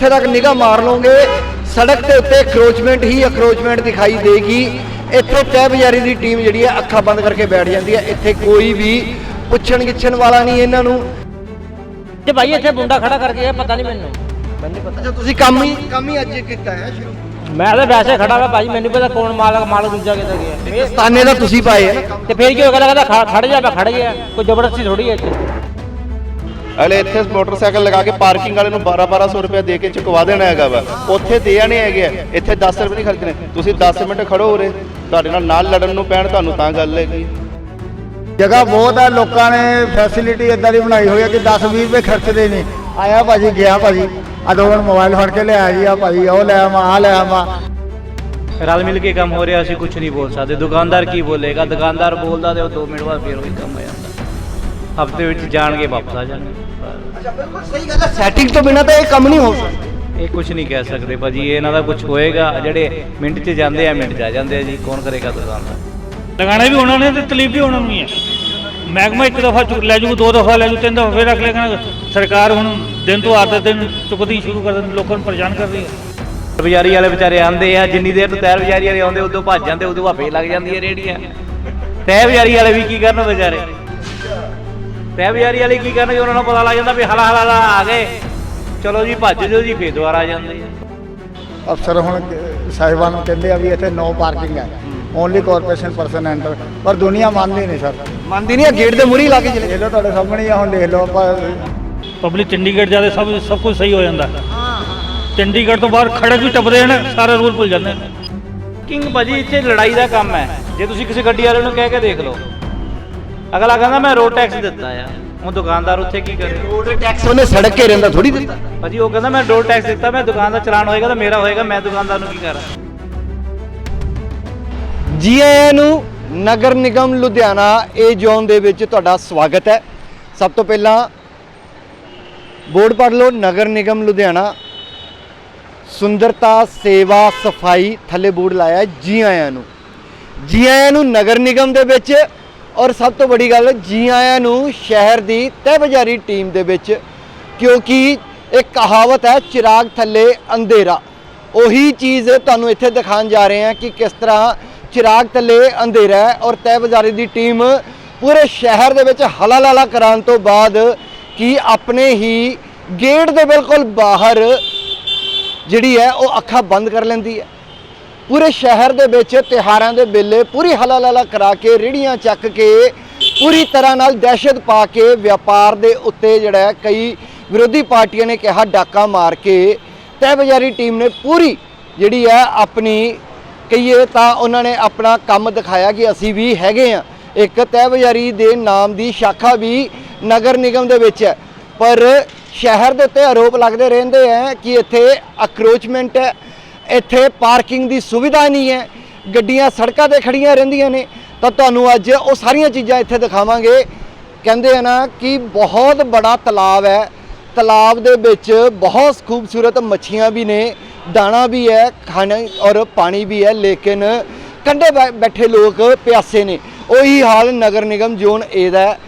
ਜਿੱਥੇ ਤੱਕ ਨਿਗਾਹ ਮਾਰ ਲਓਗੇ ਸੜਕ ਦੇ ਉੱਤੇ ਅਕਰੋਚਮੈਂਟ ਹੀ ਅਕਰੋਚਮੈਂਟ ਦਿਖਾਈ ਦੇਗੀ। ਇੱਥੇ ਤਹਿ ਬਜ਼ਾਰੀ ਦੀ ਟੀਮ ਜਿਹੜੀ ਹੈ ਅੱਖਾਂ ਬੰਦ ਕਰਕੇ ਬੈਠ ਜਾਂਦੀ ਹੈ। ਇੱਥੇ ਕੋਈ ਵੀ ਪੁੱਛਣ ਗਿੱਛਣ ਵਾਲਾ ਨਹੀਂ ਇਹਨਾਂ ਨੂੰ। ਤੇ ਭਾਈ ਇੱਥੇ ਮੁੰਡਾ ਖੜਾ ਕਰਕੇ ਇਹ ਪਤਾ ਨਹੀਂ ਮੈਨੂੰ। ਮੈਨੂੰ ਨਹੀਂ ਪਤਾ। ਅੱਛਾ ਤੁਸੀਂ ਕੰਮ ਹੀ ਕੰਮ ਹੀ ਅੱਜ ਕੀਤਾ ਹੈ ਸ਼ੁਰੂ। ਮੈਂ ਤਾਂ ਵੈਸੇ ਖੜਾ ਵਾ ਭਾਈ ਮੈਨੂੰ ਪਤਾ ਕੌਣ ਮਾਲਕ ਮਾਲਕ ਦੂਜਾ ਕਿੱਥੇ ਗਿਆ। ਤਾਨੇ ਦਾ ਤੁਸੀਂ ਪਾਏ ਤੇ ਫਿਰ ਕੀ ਹੋ ਗਿਆ ਲੱਗਦਾ ਖੜ- ਖੜ ਜਾ ਮੈਂ ਖੜ ਗਿਆ। ਕੋਈ ਜ਼ਬਰਦਸਤੀ ਥੋੜੀ ਹੈ ਇੱਥੇ। ਅਗਲੇ ਇੱਥੇ ਮੋਟਰਸਾਈਕਲ ਲਗਾ ਕੇ ਪਾਰਕਿੰਗ ਵਾਲੇ ਨੂੰ 12 1200 ਰੁਪਏ ਦੇ ਕੇ ਚੁਕਵਾ ਦੇਣਾ ਹੈਗਾ ਵਾ। ਉੱਥੇ ਦੇ ਆਣੇ ਹੈਗੇ ਆ, ਇੱਥੇ 10 ਰੁਪਏ ਨਹੀਂ ਖਰਚਣੇ। ਤੁਸੀਂ 10 ਮਿੰਟ ਖੜੋ ਉਰੇ। ਤੁਹਾਡੇ ਨਾਲ ਨਾਲ ਲੜਨ ਨੂੰ ਪੈਣ ਤੁਹਾਨੂੰ ਤਾਂ ਗੱਲ ਹੈਗੀ। ਜਗ੍ਹਾ ਬਹੁਤ ਹੈ ਲੋਕਾਂ ਨੇ ਫੈਸਿਲਿਟੀ ਇਦਾਂ ਦੀ ਬਣਾਈ ਹੋਈ ਹੈ ਕਿ 10 20 ਰੁਪਏ ਖਰਚਦੇ ਨਹੀਂ। ਆਇਆ ਭਾਜੀ ਗਿਆ ਭਾਜੀ। ਆ ਦੋ ਮੋਬਾਈਲ ਫੜ ਕੇ ਲਿਆ ਜੀ ਆ ਭਾਜੀ ਉਹ ਲੈ ਆਵਾਂ ਆ ਲੈ ਆਵਾਂ। ਰਲ ਮਿਲ ਕੇ ਕੰਮ ਹੋ ਰਿਹਾ ਅਸੀਂ ਕੁਝ ਨਹੀਂ ਬੋਲ ਸਕਦੇ। ਦੁਕਾਨਦਾਰ ਕੀ ਬੋਲੇਗਾ? ਦੁਕਾਨਦਾਰ ਬੋਲਦਾ ਤੇ ਉਹ 2 ਮਿੰਟ ਬਾਅਦ ਫੇਰ ਉਹੀ ਕੰਮ ਜਾਂਦਾ ਹਫ਼ਤੇ ਵਿੱਚ ਜਾਣਗੇ ਵਾਪਸ ਆ ਜਾਣਗੇ। ਅੱਛਾ ਬਿਲਕੁਲ ਸਹੀ ਗੱਲ ਹੈ ਸੈਟਿੰਗ ਤੋਂ ਬਿਨਾ ਤਾਂ ਇਹ ਕੰਮ ਨਹੀਂ ਹੋ ਸਕਦਾ। ਇਹ ਕੁਝ ਨਹੀਂ ਕਹਿ ਸਕਦੇ ਭਾਜੀ ਇਹ ਇਹਨਾਂ ਦਾ ਕੁਝ ਹੋਏਗਾ। ਜਿਹੜੇ ਮਿੰਟ 'ਚ ਜਾਂਦੇ ਆ ਮਿੰਟ 'ਚ ਆ ਜਾਂਦੇ ਆ ਜੀ। ਕੌਣ ਕਰੇਗਾ ਦੁਕਾਨਦਾਰ ਲਗਾਣਾ ਵੀ ਉਹਨਾਂ ਨੇ ਤੇ ਤਕਲੀਫ ਵੀ ਉਹਨਾਂ ਨੂੰ ਹੀ। ਹੈ ਮਹਿਕਮਾ ਇੱਕ ਦਫਾ ਚੁੱਕ ਲੈ ਜੂ ਦੋ ਦਫਾ ਲੈ ਜੂ ਤਿੰਨ ਦਫਾ ਫੇਰ ਰੱਖ ਲੇਗਾ ਸਰਕਾਰ ਹੁਣ ਦਿਨ ਤੋਂ ਆਦਰ ਦਿਨ ਚੁੱਕਦੀ ਸ਼ੁਰੂ ਕਰ ਦਿੰਦੀ ਲੋਕਾਂ ਨੂੰ ਪਰੇਸ਼ਾਨ ਕਰ ਰਹੀ ਹੈ। ਬਜ਼ਾਰੀ ਵਾਲੇ ਵਿਚਾਰੇ ਆਂਦੇ ਆ ਜਿੰਨੀ ਦੇਰ ਤੋਂ ਤੈਰ ਬਜ਼ਾਰੀ ਵਾਲੇ ਆਉਂਦੇ ਉਦੋਂ ਭੱਜ ਜਾਂਦੇ ਉਦੋਂ ਭਾਪੇ ਲੱਗ ਜਾਂਦੀ ਹੈ ਰੇੜੀਆਂ ਤੈ ਬਜ਼ਾਰੀ ਵਾਲੇ ਵੀ ਕੀ ਕਰਨ ਵਿਚਾਰੇ? ਤੈ ਬਜ਼ਾਰੀ ਵਾਲੇ ਕੀ ਕਰਨਗੇ ਉਹਨਾਂ ਨੂੰ ਪਤਾ ਲੱਗ ਜਾਂਦਾ ਵੀ ਹਲਾ ਹਲਾ ਹਲਾ ਆ ਗਏ। ਚਲੋ ਜੀ ਭੱਜ ਜਾਓ ਜੀ ਫੇਰ ਦੁਬਾਰਾ ਆ ਜਾਂਦੇ ਆ ਅਫਸਰ ਹੁਣ ਸਾਹਿਬਾਨ ਨੂੰ ਕਹਿੰਦੇ ਆ ਵੀ ਇੱਥੇ ਨੋ ਪਾਰਕਿੰਗ ਹੈ। ਓਨਲੀ ਕਾਰਪੋਰੇਸ਼ਨ ਪਰਸਨ ਐਂਟਰ ਪਰ ਦੁਨੀਆ ਮੰਨਦੀ ਨਹੀਂ ਸਰ। ਮੰਨਦੀ ਨਹੀਂ ਗੇਟ ਦੇ ਮੂਹਰੇ ਲਾ ਕੇ ਚਲੇ ਲੋ ਤੁਹਾਡੇ ਸਾਹਮਣੇ ਆ ਹੁਣ ਦੇਖ ਲਓ ਆਪਾਂ ਪਬਲਿਕ ਚੰਡੀਗੜ੍ਹ ਜਾਦੇ ਸਭ ਸਭ ਕੁਝ ਸਹੀ ਹੋ ਜਾਂਦਾ। ਚੰਡੀਗੜ੍ਹ ਤੋਂ ਬਾਹਰ ਖੜਕ ਵੀ ਟੱਪਦੇ ਹਨ ਸਾਰੇ ਰੂਲ ਭੁੱਲ ਜਾਂਦੇ ਨੇ ਕਿੰਗ ਭਾਜੀ ਇੱਥੇ ਲੜਾਈ ਦਾ ਕੰਮ ਹੈ। ਜੇ ਤੁਸੀਂ ਕਿਸੇ ਗੱਡੀ ਵਾਲੇ ਨੂੰ ਕਹਿ ਕੇ ਦੇਖ ਲਓ। ਅਗਲਾ ਕਹਿੰਦਾ ਮੈਂ ਰੋਡ ਟੈਕਸ ਦਿੱਤਾ ਆ। ਉਹ ਦੁਕਾਨਦਾਰ ਉੱਥੇ ਕੀ ਕਰੇ? ਰੋਡ ਟੈਕਸ ਉਹਨੇ ਸੜਕ ਕੇ ਰਹਿੰਦਾ ਥੋੜੀ ਦਿੱਤਾ। ਭਾਜੀ ਉਹ ਕਹਿੰਦਾ ਮੈਂ ਰੋਡ ਟੈਕਸ ਦਿੱਤਾ ਮੈਂ ਦੁਕਾਨ ਦਾ ਚਲਾਨ ਹੋਏਗਾ ਤਾਂ ਮੇਰਾ ਹੋਏਗਾ ਮੈਂ ਦੁਕਾਨਦਾਰ ਨੂੰ ਕੀ ਕਰਾਂ? ਜੀ ਆਇਆਂ ਨੂੰ ਨਗਰ ਨਿਗਮ ਲੁਧਿਆਣਾ ਏ ਜ਼ੋਨ ਦੇ ਵਿੱਚ ਤੁਹਾਡਾ ਸਵਾਗਤ ਹੈ। ਸਭ ਤੋਂ ਪਹਿਲਾਂ ਬੋਰਡ ਪੜ੍ਹ ਲਓ ਨਗਰ ਨਿਗਮ ਲੁਧਿਆਣਾ। ਸੁੰਦਰਤਾ ਸੇਵਾ ਸਫ਼ਾਈ ਥੱਲੇ ਬੋਰਡ ਲਾਇਆ ਜੀ ਆਇਆਂ ਨੂੰ। ਜੀ ਆਇਆਂ ਨੂੰ ਨਗਰ ਨਿਗਮ ਦੇ ਵਿੱਚ ਔਰ ਸਭ ਤੋਂ ਵੱਡੀ ਗੱਲ, ਜੀ ਆਇਆਂ ਨੂੰ ਸ਼ਹਿਰ ਦੀ ਤਹਿਬਜ਼ਾਰੀ ਟੀਮ ਦੇ ਵਿੱਚ, ਕਿਉਂਕਿ ਇੱਕ ਕਹਾਵਤ ਹੈ, ਚਿਰਾਗ ਥੱਲੇ ਅੰਧੇਰਾ। ਉਹੀ ਚੀਜ਼ ਤੁਹਾਨੂੰ ਇੱਥੇ ਦਿਖਾਉਣ ਜਾ ਰਹੇ ਹਾਂ ਕਿ ਕਿਸ ਤਰ੍ਹਾਂ ਚਿਰਾਗ ਥੱਲੇ ਅੰਧੇਰਾ ਹੈ ਔਰ ਤਹਿਬਜ਼ਾਰੀ ਦੀ ਟੀਮ ਪੂਰੇ ਸ਼ਹਿਰ ਦੇ ਵਿੱਚ ਹਲਾਲਾਲਾ ਕਰਾਉਣ ਤੋਂ ਬਾਅਦ ਕਿ ਆਪਣੇ ਹੀ ਗੇਟ ਦੇ ਬਿਲਕੁਲ ਬਾਹਰ ਜਿਹੜੀ ਹੈ, ਉਹ ਅੱਖਾਂ ਬੰਦ ਕਰ ਲੈਂਦੀ ਹੈ। ਪੂਰੇ ਸ਼ਹਿਰ ਦੇ ਵਿੱਚ ਤਿਹਾਰਾਂ ਦੇ ਵੇਲੇ ਪੂਰੀ ਹਲਾਲਾਲਾ ਕਰਾ ਕੇ ਰੇੜੀਆਂ ਚੱਕ ਕੇ, ਪੂਰੀ ਤਰ੍ਹਾਂ ਨਾਲ ਦਹਿਸ਼ਤ ਪਾ ਕੇ ਵਪਾਰ ਦੇ ਉੱਤੇ ਜਿਹੜਾ ਕਈ ਵਿਰੋਧੀ ਪਾਰਟੀਆਂ ਨੇ ਕਿਹਾ ਡਾਕਾ ਮਾਰ ਕੇ। ਤਹਿਬਜ਼ਾਰੀ ਟੀਮ ਨੇ ਪੂਰੀ ਜਿਹੜੀ ਹੈ ਆਪਣੀ ਕਹੀਏ ਤਾਂ ਉਹਨਾਂ ਨੇ ਆਪਣਾ ਕੰਮ ਦਿਖਾਇਆ ਕਿ ਅਸੀਂ ਵੀ ਹੈਗੇ ਆ ਇੱਕ ਤਹਿਬਜ਼ਾਰੀ ਦੇ ਨਾਮ ਦੀ ਸ਼ਾਖਾ ਵੀ ਨਗਰ ਨਿਗਮ ਦੇ ਵਿੱਚ ਹੈ। ਪਰ ਸ਼ਹਿਰ ਦੇ ਉੱਤੇ ਆਰੋਪ ਲੱਗਦੇ ਰਹਿੰਦੇ ਆ ਕਿ ਇੱਥੇ ਅਕਰੋਚਮੈਂਟ ਹੈ ਇੱਥੇ ਪਾਰਕਿੰਗ ਦੀ ਸੁਵਿਧਾ ਨਹੀਂ ਹੈ। ਗੱਡੀਆਂ ਸੜਕਾਂ ਤੇ ਖੜੀਆਂ ਰਹਿੰਦੀਆਂ ਨੇ। ਤਾਂ ਤੁਹਾਨੂੰ ਅੱਜ ਉਹ ਸਾਰੀਆਂ ਚੀਜ਼ਾਂ ਇੱਥੇ ਦਿਖਾਵਾਂਗੇ। ਕਹਿੰਦੇ ਆ ਨਾ ਕਿ ਬਹੁਤ ਬੜਾ ਤਲਾਬ ਹੈ। ਤਲਾਬ ਦੇ ਵਿੱਚ ਬਹੁਤ ਖੂਬਸੂਰਤ ਮੱਛੀਆਂ ਵੀ ਨੇ, ਦਾਣਾ ਵੀ ਹੈ, ਖਾਣਾ ਔਰ ਪਾਣੀ ਵੀ ਹੈ। ਲੇਕਿਨ ਕੰਢੇ ਬੈ- ਬੈਠੇ ਲੋਕ ਪਿਆਸੇ ਨੇ। ਉਹੀ ਹਾਲ ਨਗਰ ਨਿਗਮ ਜ਼ੋਨ ਏ ਦਾ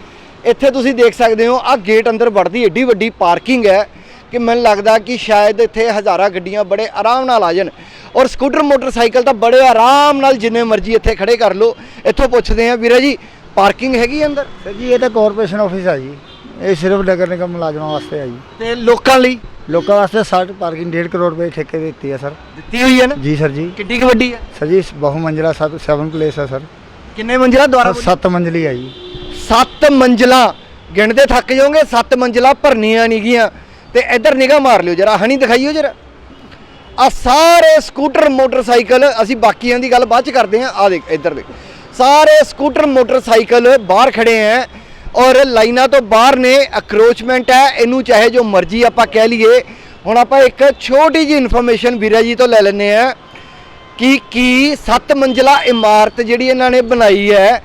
ਇੱਥੇ ਤੁਸੀਂ ਦੇਖ ਸਕਦੇ ਹੋ ਆ ਗੇਟ ਅੰਦਰ ਵੜਦੀ ਏਡੀ ਵੱਡੀ ਪਾਰਕਿੰਗ ਹੈ। ਕਿ ਮੈਨੂੰ ਲੱਗਦਾ ਕਿ ਸ਼ਾਇਦ ਇੱਥੇ ਹਜ਼ਾਰਾਂ ਗੱਡੀਆਂ ਬੜੇ ਆਰਾਮ ਨਾਲ ਆ ਜਾਣ। ਔਰ ਸਕੂਟਰ ਮੋਟਰਸਾਈਕਲ ਤਾਂ ਬੜੇ ਆਰਾਮ ਨਾਲ ਜਿੰਨੇ ਮਰਜ਼ੀ ਇੱਥੇ ਖੜੇ ਕਰ ਲਓ। ਇੱਥੋਂ ਪੁੱਛਦੇ ਆ ਵੀਰੇ ਜੀ ਪਾਰਕਿੰਗ ਹੈਗੀ ਅੰਦਰ? ਸਰ ਜੀ ਇਹ ਤਾਂ ਕਾਰਪੋਰੇਸ਼ਨ ਆਫਿਸ ਹੈ ਜੀ। ਇਹ ਸਿਰਫ ਨਗਰ ਨਿਗਮ ਮੁਲਾਜ਼ਮਾਂ ਵਾਸਤੇ ਹੈ ਜੀ। ਤੇ ਲੋਕਾਂ ਲਈ? ਲੋਕਾਂ ਵਾਸਤੇ 60 ਪਾਰਕਿੰਗ 1.5 ਕਰੋੜ ਰੁਪਏ ਠੇਕੇ ਦੇ ਦਿੱਤੀ ਹੈ ਸਰ। ਦਿੱਤੀ ਹੋਈ ਹੈ ਨਾ? ਜੀ ਸਰ ਜੀ। ਕਿੱਡੀ ਕੁ ਵੱਡੀ ਹੈ? ਸਰ ਜੀ ਬਹੁ ਮੰਜ਼ਿਲਾ ਸੱਤ 7 ਪਲੇਸ ਹੈ ਸਰ। ਕਿੰਨੇ ਮੰਜ਼ਿਲਾ ਦੁਆਰਾ ਸੱਤ ਮੰਜ਼ਲੀ ਹੈ ਜੀ। ਸੱਤ ਮੰਜ਼ਲਾਂ। ਗਿਣਦੇ ਥੱਕ ਜਾਓਗੇ ਸੱਤ ਮੰਜ਼ਲਾਂ ਭਰਨੀਆਂ ਨਹੀਂਗੀਆਂ ਤੇ ਇੱਧਰ ਨਿਗਾਹ ਮਾਰ ਲਿਓ ਜਰਾ, ਹਣੀ ਦਿਖਾਈਓ ਜਰਾ। ਆ ਸਾਰੇ ਸਕੂਟਰ, ਮੋਟਰਸਾਈਕਲ, ਅਸੀਂ ਬਾਕੀਆਂ ਦੀ ਗੱਲ ਬਾਅਦ ਚ ਕਰਦੇ ਹਾਂ। ਆ ਦੇਖ, ਇੱਧਰ ਦੇਖ। ਸਾਰੇ ਸਕੂਟਰ, ਮੋਟਰਸਾਈਕਲ ਬਾਹਰ ਖੜੇ ਹੈ ਔਰ ਲਾਈਨਾਂ ਤੋਂ ਬਾਹਰ ਨੇ ਅਕਰੋਚਮੈਂਟ ਹੈ, ਇਹਨੂੰ ਚਾਹੇ ਜੋ ਮਰਜ਼ੀ ਆਪਾਂ ਕਹਿ ਲਈਏ। ਹੁਣ ਆਪਾਂ ਇੱਕ ਛੋਟੀ ਜੀ ਇਨਫੋਰਮੇਸ਼ਨ ਵੀਰਾ ਜੀ ਤੋਂ ਲੈ ਲੈਂਦੇ ਆ ਕਿ ਕੀ ਸੱਤ ਮੰਜ਼ਲਾ ਇਮਾਰਤ ਜਿਹੜੀ ਇਹਨਾਂ ਨੇ ਬਣਾਈ ਹੈ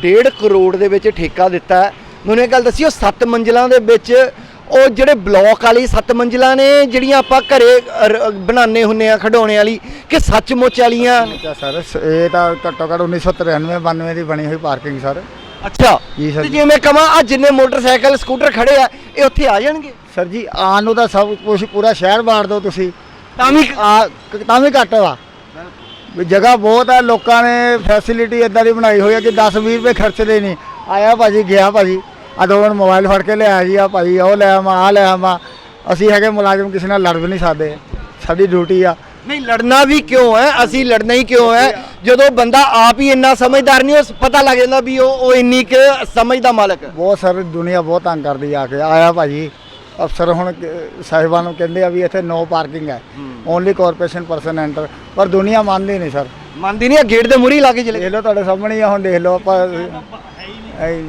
1.5 ਕਰੋੜ ਦੇ ਵਿੱਚ ਠੇਕਾ ਦਿੱਤਾ। ਹੈ। ਮੈਨੂੰ ਇਹ ਗੱਲ ਦੱਸੀ ਉਹ ਸੱਤ ਮੰਜ਼ਲਾਂ ਦੇ ਵਿੱਚ ਉਹ ਜਿਹੜੇ ਬਲੌਕ ਵਾਲੀ ਸੱਤ ਮੰਜ਼ਲਾਂ ਨੇ ਜਿਹੜੀਆਂ ਆਪਾਂ ਘਰੇ ਬਣਾਉਂਦੇ ਹੁੰਨੇ ਆ ਖਡਾਉਣੇ ਵਾਲੀ ਕਿ ਸੱਚਮੁੱਚ ਵਾਲੀਆਂ? ਅੱਛਾ ਸਰ ਇਹ ਤਾਂ ਘੱਟੋ ਘੱਟ 1993 92 ਦੀ ਬਣੀ ਹੋਈ ਪਾਰਕਿੰਗ ਸਰ। ਅੱਛਾ ਜੀ ਸਰ ਤੇ ਜੀ। ਜੇ ਮੈਂ ਕਹਾਂ ਆ ਜਿੰਨੇ ਮੋਟਰਸਾਈਕਲ ਸਕੂਟਰ ਖੜੇ ਆ ਇਹ ਉੱਥੇ ਆ ਜਾਣਗੇ? ਸਰ ਜੀ ਆਉਣ ਨੂੰ ਤਾਂ ਸਭ ਕੁਝ ਪੂਰਾ ਸ਼ਹਿਰ ਬਾੜ ਦਿਓ ਤੁਸੀਂ। ਤਾਂ ਵੀ ਆ ਤਾਂ ਵੀ ਘੱਟ ਵਾ। ਜਗ੍ਹਾ ਬਹੁਤ ਹੈ ਲੋਕਾਂ ਨੇ ਫੈਸਿਲਿਟੀ ਇਦਾਂ ਦੀ ਬਣਾਈ ਹੋਈ ਹੈ ਕਿ 10 20 ਰੁਪਏ ਖਰਚਦੇ ਨਹੀਂ। ਆਇਆ ਭਾਜੀ ਗਿਆ ਭਾਜੀ। ਆ ਦੋ ਮੋਬਾਈਲ ਫੜ ਕੇ ਲਿਆਇਆ ਜੀ ਆ ਭਾਜੀ ਉਹ ਲੈ ਆਵਾਂ ਆ ਲੈ ਆਵਾਂ। ਅਸੀਂ ਹੈਗੇ ਮੁਲਾਜ਼ਮ ਕਿਸੇ ਨਾਲ ਲੜ ਵੀ ਨਹੀਂ ਸਕਦੇ। ਸਾਡੀ ਡਿਊਟੀ ਆ। ਨਹੀਂ ਲੜਨਾ ਵੀ ਕਿਉਂ ਹੈ? ਅਸੀਂ ਲੜਨਾ ਹੀ ਕਿਉਂ ਹੈ? ਜਦੋਂ ਬੰਦਾ ਆਪ ਹੀ ਇੰਨਾ ਸਮਝਦਾਰ ਨਹੀਂ ਉਸ ਪਤਾ ਲੱਗ ਜਾਂਦਾ ਵੀ ਉਹ ਉਹ ਇੰਨੀ ਕੁ ਸਮਝ ਦਾ ਮਾਲਕ ਹੈ। ਬਹੁਤ ਸਾਰੀ ਦੁਨੀਆ ਬਹੁਤ ਤੰਗ ਕਰਦੀ ਆ ਕੇ। ਆਇਆ ਭਾਜੀ ਅਫਸਰ ਹੁਣ ਕ- ਸਾਹਿਬਾਨ ਨੂੰ ਕਹਿੰਦੇ ਆ ਵੀ ਇੱਥੇ ਨੋ ਪਾਰਕਿੰਗ ਹੈ। ਓਨਲੀ ਕਾਰਪੋਰੇਸ਼ਨ ਪਰਸਨ ਐਂਟਰ ਪਰ ਦੁਨੀਆ ਮੰਨਦੀ ਨਹੀਂ ਸਰ ਮੰਨਦੀ ਨਹੀਂ ਆ ਗੇਟ ਦੇ ਮੂਹਰੇ ਲਾ ਕੇ ਚਲੇ। ਦੇਖ ਲਓ ਤੁਹਾਡੇ ਸਾਹਮਣੇ ਹੀ ਆ ਹੁਣ ਦੇਖ ਲਓ ਆਪਾਂ ਐ-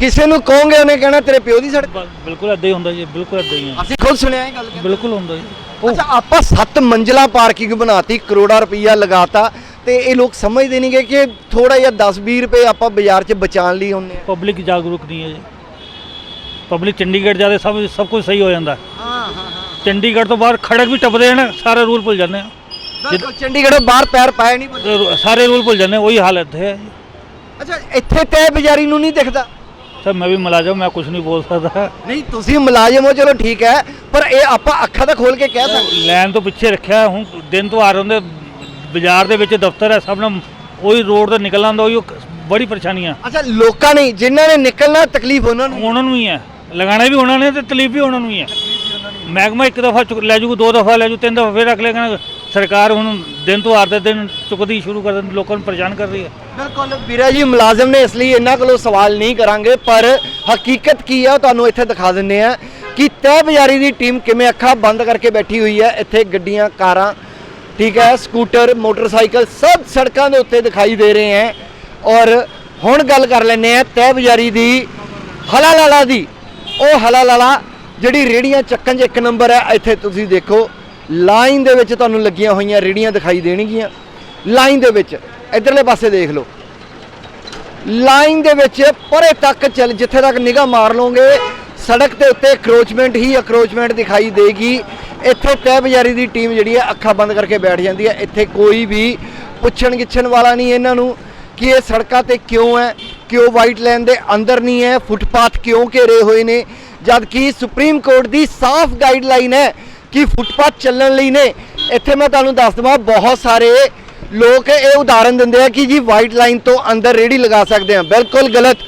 ਕਿਸੇ ਨੂੰ ਕਹੋਗੇ ਉਹਨੇ ਕਹਿਣਾ ਤੇਰੇ ਪਿਓ ਦੀ ਸੜਕ ਬਿਲਕੁਲ ਏਦਾਂ ਹੀ ਹੁੰਦਾ ਜੀ ਬਿਲਕੁਲ ਏਦਾਂ ਹੀ ਹੈ ਅਸੀਂ ਖੁਦ ਸੁਣਿਆ ਇਹ ਗੱਲ ਕਹਿੰਦੇ। ਬਿਲਕੁਲ ਹੁੰਦਾ ਜੀ। ਅੱਛਾ ਆਪਾਂ 7 ਮੰਜ਼ਲਾ ਪਾਰਕਿੰਗ ਬਣਾਤੀ ਕਰੋੜਾ ਰੁਪਈਆ ਲਗਾਤਾ ਤੇ ਇਹ ਲੋਕ ਸਮਝਦੇ ਨਹੀਂਗੇ ਕਿ ਥੋੜਾ ਜਿਹਾ 10 20 ਰੁਪਏ ਆਪਾਂ ਬਾਜ਼ਾਰ 'ਚ ਬਚਾਉਣ ਲਈ ਹੁੰਨੇ ਆ। ਪਬਲਿਕ ਜਾਗਰੂਕ ਨਹੀਂ ਹੈ ਜੀ। ਪਬਲਿਕ ਚੰਡੀਗੜ੍ਹ ਜਾਦੇ ਸਭ ਸਭ ਕੁਝ ਸਹੀ ਹੋ ਜਾਂਦਾ। ਹਾਂ ਹਾਂ ਹਾਂ। ਚੰਡੀਗੜ੍ਹ ਤੋਂ ਬਾਹਰ ਖੜਕ ਵੀ ਟੱਪਦੇ ਹਨ ਸਾਰੇ ਰੂਲ ਭੁੱਲ ਜਾਂਦੇ ਆ। ਬਿਲਕੁਲ ਚੰਡੀਗੜ੍ਹੋਂ ਬਾਹਰ ਪੈਰ ਪਾਇਆ ਨਹੀਂ ਬੰਦੇ। ਸਾਰੇ ਰੂਲ ਭੁੱਲ ਜਾਂਦੇ ਉਹੀ ਹਾਲ ਇੱਥੇ ਹੈ। ਅੱਛਾ ਇੱਥੇ ਤੈ ਬਾਜ਼ਾਰੀ ਨੂੰ ਨਹੀਂ ਦਿਖਦਾ? ਸਰ ਮੈਂ ਵੀ ਮੁਲਾਜ਼ਮ ਮੈਂ ਕੁਝ ਨਹੀਂ ਬੋਲ ਸਕਦਾ। ਨਹੀਂ ਤੁਸੀਂ ਮੁਲਾਜ਼ਮ ਹੋ ਚਲੋ ਠੀਕ ਹੈ ਪਰ ਇਹ ਆਪਾਂ ਅੱਖਾਂ ਤਾਂ ਖੋਲ ਕੇ ਕਹਿ ਸਕਦੇ ਲਾਈਨ ਤੋਂ ਪਿੱਛੇ ਰੱਖਿਆ ਹੁਣ ਦਿਨ ਤੋਂ ਆ ਰਹੇ ਹੁੰਦੇ ਬਾਜ਼ਾਰ ਦੇ ਵਿੱਚ ਦਫ਼ਤਰ ਹੈ ਸਭ ਨੂੰ ਉਹੀ ਰੋਡ ਤੇ ਨਿਕਲਣਾ ਹੁੰਦਾ ਉਹੀ ਬੜੀ ਪਰੇਸ਼ਾਨੀਆਂ। ਅੱਛਾ ਲੋਕਾਂ ਨੇ ਜਿਨ੍ਹਾਂ ਨੇ ਨਿਕਲਣਾ ਤਕਲੀਫ ਉਹਨਾਂ ਨੂੰ ਉਹਨਾਂ ਨੂੰ ਹੀ ਹੈ। ਲਗਾਣਾ ਵੀ ਉਹਨਾਂ ਨੇ ਤੇ ਤਕਲੀਫ ਵੀ ਉਹਨਾਂ ਨੂੰ ਹੀ ਹੈ। ਮਹਿਕਮਾ ਇੱਕ ਦਫਾ ਚੁੱਕ ਲੈ ਜੂ ਦੋ ਦਫਾ ਲੈ ਜੂ ਤਿੰਨ ਦਫਾ ਫੇਰ ਰੱਖ ਲੇਗਾ ਸਰਕਾਰ ਹੁਣ ਦਿਨ ਤੋਂ ਆਰ ਦੇ ਦਿਨ ਚੁੱਕਦੀ ਸ਼ੁਰੂ ਕਰ ਦਿੰਦੀ ਲੋਕਾਂ ਨੂੰ ਪਰੇਸ਼ਾਨ ਕਰ ਰਹੀ ਹੈ। ਬਿਲਕੁਲ ਵੀਰਾ ਜੀ, ਮੁਲਾਜ਼ਮ ਨੇ ਇਸ ਲਈ ਇਹਨਾਂ ਕੋਲੋਂ ਸਵਾਲ ਨਹੀਂ ਕਰਾਂਗੇ, ਪਰ ਹਕੀਕਤ ਕੀ ਹੈ ਉਹ ਤੁਹਾਨੂੰ ਇੱਥੇ ਦਿਖਾ ਦਿੰਨੇ ਆ ਕਿ ਤਹਿ ਬਜ਼ਾਰੀ ਦੀ ਟੀਮ ਕਿਵੇਂ ਅੱਖਾਂ ਬੰਦ ਕਰਕੇ ਬੈਠੀ ਹੋਈ ਹੈ, ਇੱਥੇ ਗੱਡੀਆਂ, ਕਾਰਾਂ, ਠੀਕ ਹੈ, ਸਕੂਟਰ, ਮੋਟਰਸਾਈਕਲ ਸਭ ਸੜਕਾਂ ਦੇ ਉੱਤੇ ਦਿਖਾਈ ਦੇ ਰਹੇ ਹੈ। ਔਰ ਹੁਣ ਗੱਲ ਕਰ ਲੈਂਦੇ ਆ ਤਹਿ ਬਜ਼ਾਰੀ ਦੀ, ਹਲਾਲਾਲਾ ਦੀ। ਉਹ ਹਲਾਲਾਲਾ ਜਿਹੜੀ ਰੇੜੀਆਂ ਚੱਕਣ 'ਚ ਇੱਕ ਨੰਬਰ ਹੈ, ਇੱਥੇ ਤੁਸੀਂ ਦੇਖੋ, ਲਾਈਨ ਦੇ ਵਿੱਚ ਤੁਹਾਨੂੰ ਲੱਗੀਆਂ ਹੋਈਆਂ ਰੇੜੀਆਂ ਦਿਖਾਈ ਦੇਣਗੀਆਂ। ਲਾਈਨ ਦੇ ਵਿੱਚ ਇਧਰਲੇ ਪਾਸੇ ਦੇਖ ਲਓ। ਲਾਈਨ ਦੇ ਵਿੱਚ ਪਰੇ ਤੱਕ ਚੱਲ, ਜਿੱਥੇ ਤੱਕ ਨਿਗਾਹ ਮਾਰ ਲਓਗੇ, ਸੜਕ ਦੇ ਉੱਤੇ ਅਕਰੋਚਮੈਂਟ ਹੀ ਅਕਰੋਚਮੈਂਟ ਦਿਖਾਈ ਦੇਗੀ। ਇੱਥੇ ਤਹਿ ਬਜ਼ਾਰੀ ਦੀ ਟੀਮ ਜਿਹੜੀ ਹੈ, ਅੱਖਾਂ ਬੰਦ ਕਰਕੇ ਬੈਠ ਜਾਂਦੀ ਹੈ। ਇੱਥੇ ਕੋਈ ਵੀ ਪੁੱਛਣ ਗਿੱਛਣ ਵਾਲਾ ਨਹੀਂ ਇਹਨਾਂ ਨੂੰ ਕਿ ਇਹ ਸੜਕਾਂ ਤੇ ਕਿਉਂ ਹੈ, ਕਿਉਂ ਵਾਈਟ ਲਾਈਨ ਦੇ ਅੰਦਰ ਨਹੀਂ ਹੈ, ਫੁੱਟਪਾਥ ਕਿਉਂ ਘੇਰੇ ਹੋਏ ਨੇ ਜਦ ਕਿ ਸੁਪਰੀਮ ਕੋਰਟ ਦੀ ਸਾਫ਼ ਗਾਈਡਲਾਈਨ ਹੈ ਕਿ ਫੁੱਟਪਾਥ ਚੱਲਣ ਲਈ ਨੇ। ਇੱਥੇ ਮੈਂ ਤੁਹਾਨੂੰ ਦੱਸ ਦਵਾਂ, ਬਹੁਤ ਸਾਰੇ ਲੋਕ ਇਹ ਉਦਾਹਰਨ ਦਿੰਦੇ ਆ ਕਿ ਜੀ ਵਾਈਟ ਲਾਈਨ ਤੋਂ ਅੰਦਰ ਰੇੜੀ ਲਗਾ ਸਕਦੇ ਆ। ਬਿਲਕੁਲ ਗਲਤ।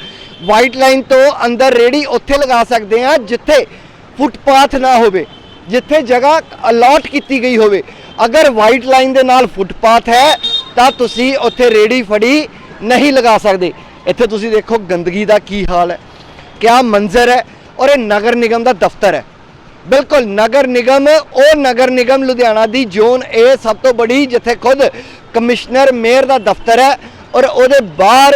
ਵਾਈਟ ਲਾਈਨ ਤੋਂ ਅੰਦਰ ਰੇੜੀ ਉੱਥੇ ਲਗਾ ਸਕਦੇ ਆ ਜਿੱਥੇ ਫੁੱਟਪਾਥ ਨਾ ਹੋਵੇ, ਜਿੱਥੇ ਜਗ੍ਹਾ ਅਲਾਟ ਕੀਤੀ ਗਈ ਹੋਵੇ। ਅਗਰ ਵਾਈਟ ਲਾਈਨ ਦੇ ਨਾਲ ਫੁੱਟਪਾਥ ਹੈ, ਤਾਂ ਤੁਸੀਂ ਉੱਥੇ ਰੇੜੀ ਫੜੀ ਨਹੀਂ ਲਗਾ ਸਕਦੇ। ਇੱਥੇ ਤੁਸੀਂ ਦੇਖੋ ਗੰਦਗੀ ਦਾ ਕੀ ਹਾਲ ਹੈ। ਕਿਆ ਮੰਜ਼ਰ ਹੈ ਔਰ ਇਹ ਨਗਰ ਨਿਗਮ ਦਾ ਦਫ਼ਤਰ ਹੈ। ਬਿਲਕੁਲ ਨਗਰ ਨਿਗਮ, ਉਹ ਨਗਰ ਨਿਗਮ ਲੁਧਿਆਣਾ ਦੀ ਜ਼ੋਨ ਇਹ ਸਭ ਤੋਂ ਬੜੀ, ਜਿੱਥੇ ਖੁਦ ਕਮਿਸ਼ਨਰ, ਮੇਅਰ ਦਾ ਦਫ਼ਤਰ ਹੈ ਔਰ ਉਹਦੇ ਬਾਹਰ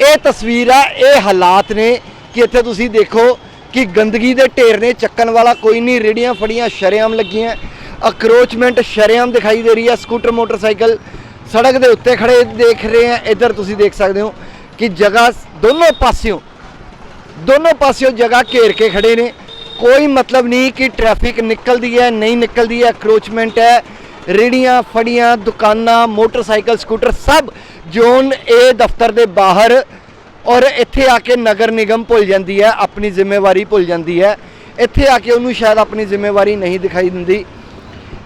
ਇਹ ਤਸਵੀਰ ਆ, ਇਹ ਹਾਲਾਤ ਨੇ ਕਿ ਇੱਥੇ ਤੁਸੀਂ ਦੇਖੋ ਕਿ ਗੰਦਗੀ ਦੇ ਢੇਰ ਨੇ, ਚੱਕਣ ਵਾਲਾ ਕੋਈ ਨਹੀਂ, ਰੇੜੀਆਂ ਫੜੀਆਂ, ਸ਼ਰੇਆਮ ਲੱਗੀਆਂ, ਅਕਰੋਚਮੈਂਟ ਸ਼ਰੇਆਮ ਦਿਖਾਈ ਦੇ ਰਹੀ ਹੈ, ਸਕੂਟਰ, ਮੋਟਰਸਾਈਕਲ ਸੜਕ ਦੇ ਉੱਤੇ ਖੜੇ ਦੇਖ ਰਹੇ ਆ ਇੱਧਰ ਤੁਸੀਂ ਦੇਖ ਸਕਦੇ ਹੋ ਕਿ ਜਗ੍ਹਾ ਦੋਨੋਂ ਪਾਸਿਓਂ ਦੋਨੋਂ ਪਾਸਿਓਂ ਜਗ੍ਹਾ ਘੇਰ ਕੇ ਖੜੇ ਨੇ। ਕੋਈ ਮਤਲਬ ਨਹੀਂ ਕਿ ਟ੍ਰੈਫਿਕ ਨਿਕਲਦੀ ਹੈ, ਨਹੀਂ ਨਿਕਲਦੀ ਹੈ ਅਕਰੋਚਮੈਂਟ ਹੈ। ਰੇੜੀਆਂ ਫੜੀਆਂ, ਦੁਕਾਨਾਂ, ਮੋਟਰਸਾਈਕਲ, ਸਕੂਟਰ ਸਭ ਜ਼ੋਨ ਏ ਦਫ਼ਤਰ ਦੇ ਬਾਹਰ ਔਰ ਇੱਥੇ ਆ ਕੇ ਨਗਰ ਨਿਗਮ ਭੁੱਲ ਜਾਂਦੀ ਹੈ, ਆਪਣੀ ਜ਼ਿੰਮੇਵਾਰੀ ਭੁੱਲ ਜਾਂਦੀ ਹੈ। ਇੱਥੇ ਆ ਕੇ ਉਹਨੂੰ ਸ਼ਾਇਦ ਆਪਣੀ ਜ਼ਿੰਮੇਵਾਰੀ ਨਹੀਂ ਦਿਖਾਈ ਦਿੰਦੀ।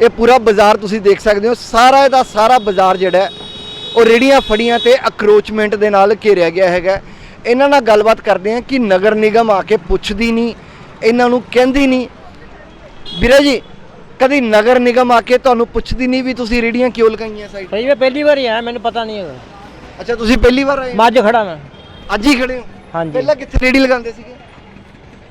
ਇਹ ਪੂਰਾ ਬਾਜ਼ਾਰ ਤੁਸੀਂ ਦੇਖ ਸਕਦੇ ਹੋ। ਸਾਰਾ ਦਾ ਸਾਰਾ ਬਾਜ਼ਾਰ ਜਿਹੜਾ ਉਹ ਰੇੜੀਆਂ ਫੜੀਆਂ ਤੇ ਅਕਰੋਚਮੈਂਟ ਦੇ ਨਾਲ ਘੇਰਿਆ ਗਿਆ ਹੈਗਾ। ਇਹਨਾਂ ਨਾਲ ਗੱਲਬਾਤ ਕਰਦੇ ਹਾਂ ਕਿ ਨਗਰ ਨਿਗਮ ਆ ਕੇ ਪੁੱਛਦੀ ਨਹੀਂ ਇਹਨਾਂ ਨੂੰ ਕਹਿੰਦੀ ਨਹੀਂ। ਵੀਰੇ ਜੀ ਕਦੀ ਨਗਰ ਨਿਗਮ ਆ ਕੇ ਤੁਹਾਨੂੰ ਪੁੱਛਦੀ ਨਹੀਂ ਵੀ ਤੁਸੀਂ ਰੇੜੀਆਂ ਕਿਉਂ ਲਗਾਈਆਂ ਸਾਈਡ ਭਾਈ ਮੈਂ ਪਹਿਲੀ ਵਾਰ ਹੀ ਆਇਆ ਮੈਨੂੰ ਪਤਾ ਨਹੀਂ ਹੈਗਾ। ਅੱਛਾ ਤੁਸੀਂ ਪਹਿਲੀ ਵਾਰ ਆਏ ਹੋ? ਮੱਝ ਖੜਾ ਮੈਂ ਅੱਜ ਹੀ ਖੜੇ ਹੋ? ਹਾਂਜੀ। ਪਹਿਲਾਂ ਕਿੱਥੇ ਰੇੜੀ ਲਗਾਉਂਦੇ ਸੀਗੇ?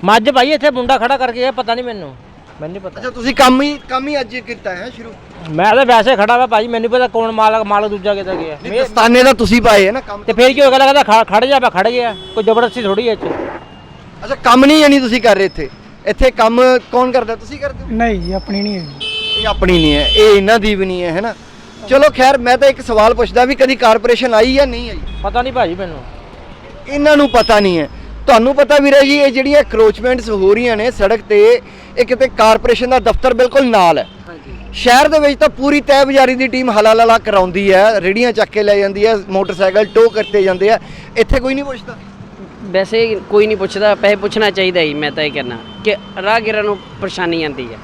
ਮੱਝ ਭਾਈ ਇੱਥੇ ਮੁੰਡਾ ਖੜਾ ਕਰਕੇ ਗਿਆ ਪਤਾ ਨਹੀਂ ਮੈਨੂੰ। ਮੈਨੂੰ ਨਹੀਂ ਪਤਾ। ਅੱਛਾ ਤੁਸੀਂ ਕੰਮ ਹੀ ਕੰਮ ਹੀ ਅੱਜ ਕੀਤਾ ਹੈ ਸ਼ੁਰੂ? ਮੈਂ ਤਾਂ ਵੈਸੇ ਖੜਾ ਵਾ ਭਾਈ ਮੈਨੂੰ ਪਤਾ ਕੌਣ ਮਾਲਕ ਮਾਲਕ ਦੂਜਾ ਕਿੱਥੇ ਗਿਆ। ਨਹੀਂ ਦਸਤਾਨੇ ਦਾ ਤੁਸੀਂ ਪਾਏ ਹੈ ਨਾ ਕੰਮ ਤੇ ਫਿਰ ਕੀ ਹੋ ਗਿਆ ਲੱਗਦਾ ਖੜ- ਖੜ ਜਾ ਮੈਂ ਖੜ ਗਿਆ। ਕੋਈ ਜ਼ਬਰਦਸਤੀ ਥੋੜੀ ਹੈ ਇੱਥੇ। ਅੱਛਾ ਕੰਮ ਨਹੀਂ ਯਾਨੀ ਤੁਸੀਂ ਕਰ ਰਹੇ ਇੱਥੇ? ਇੱਥੇ ਕੰਮ ਕੌਣ ਕਰਦਾ? ਤੁਸੀਂ ਕਰਦੇ ਹੋ? ਨਹੀਂ ਜੀ ਆਪਣੀ ਨਹੀਂ ਹੈਗੀ ਇਹ ਆਪਣੀ ਨਹੀਂ ਹੈ। ਇਹ ਇਹਨਾਂ ਦੀ ਵੀ ਨਹੀਂ ਹੈ ਹੈਨਾ? ਚਲੋ ਖੈਰ ਮੈਂ ਤਾਂ ਇੱਕ ਸਵਾਲ ਪੁੱਛਦਾ ਵੀ ਕਦੀ ਕਾਰਪੋਰੇਸ਼ਨ ਆਈ ਜਾਂ ਨਹੀਂ ਆਈ? ਪਤਾ ਨਹੀਂ ਭਾਜੀ ਮੈਨੂੰ। ਇਹਨਾਂ ਨੂੰ ਪਤਾ ਨਹੀਂ ਹੈ। ਤੁਹਾਨੂੰ ਪਤਾ ਵੀਰੇ ਜੀ ਇਹ ਜਿਹੜੀਆਂ ਕਰੋਚਮੈਂਟਸ ਹੋ ਰਹੀਆਂ ਨੇ ਸੜਕ ਤੇ ਇਹ ਕਿਤੇ ਕਾਰਪੋਰੇਸ਼ਨ ਦਾ ਦਫ਼ਤਰ ਬਿਲਕੁਲ ਨਾਲ ਹੈ। ਸ਼ਹਿਰ ਦੇ ਵਿੱਚ ਤਾਂ ਪੂਰੀ ਤਹਿ ਬਜ਼ਾਰੀ ਦੀ ਟੀਮ ਹਲਾਲਾਲਾ ਕਰਾਉਂਦੀ ਹੈ ਰੇੜੀਆਂ ਚੱਕ ਕੇ ਲੈ ਜਾਂਦੀ ਹੈ ਮੋਟਰਸਾਈਕਲ ਟੋ ਕਰਤੇ ਜਾਂਦੇ ਆ। ਇੱਥੇ ਕੋਈ ਨਹੀਂ ਪੁੱਛਦਾ। ਵੈਸੇ ਕੋਈ ਨਹੀਂ ਪੁੱਛਦਾ ਪੈਸੇ ਪੁੱਛਣਾ ਚਾਹੀਦਾ ਹੀ ਮੈਂ ਤਾਂ ਇਹ ਕਹਿਣਾ ਕਿ ਰਾਹਗੀਰਾਂ ਨੂੰ ਪਰੇਸ਼ਾਨੀ ਆਉਂਦੀ ਹੈ।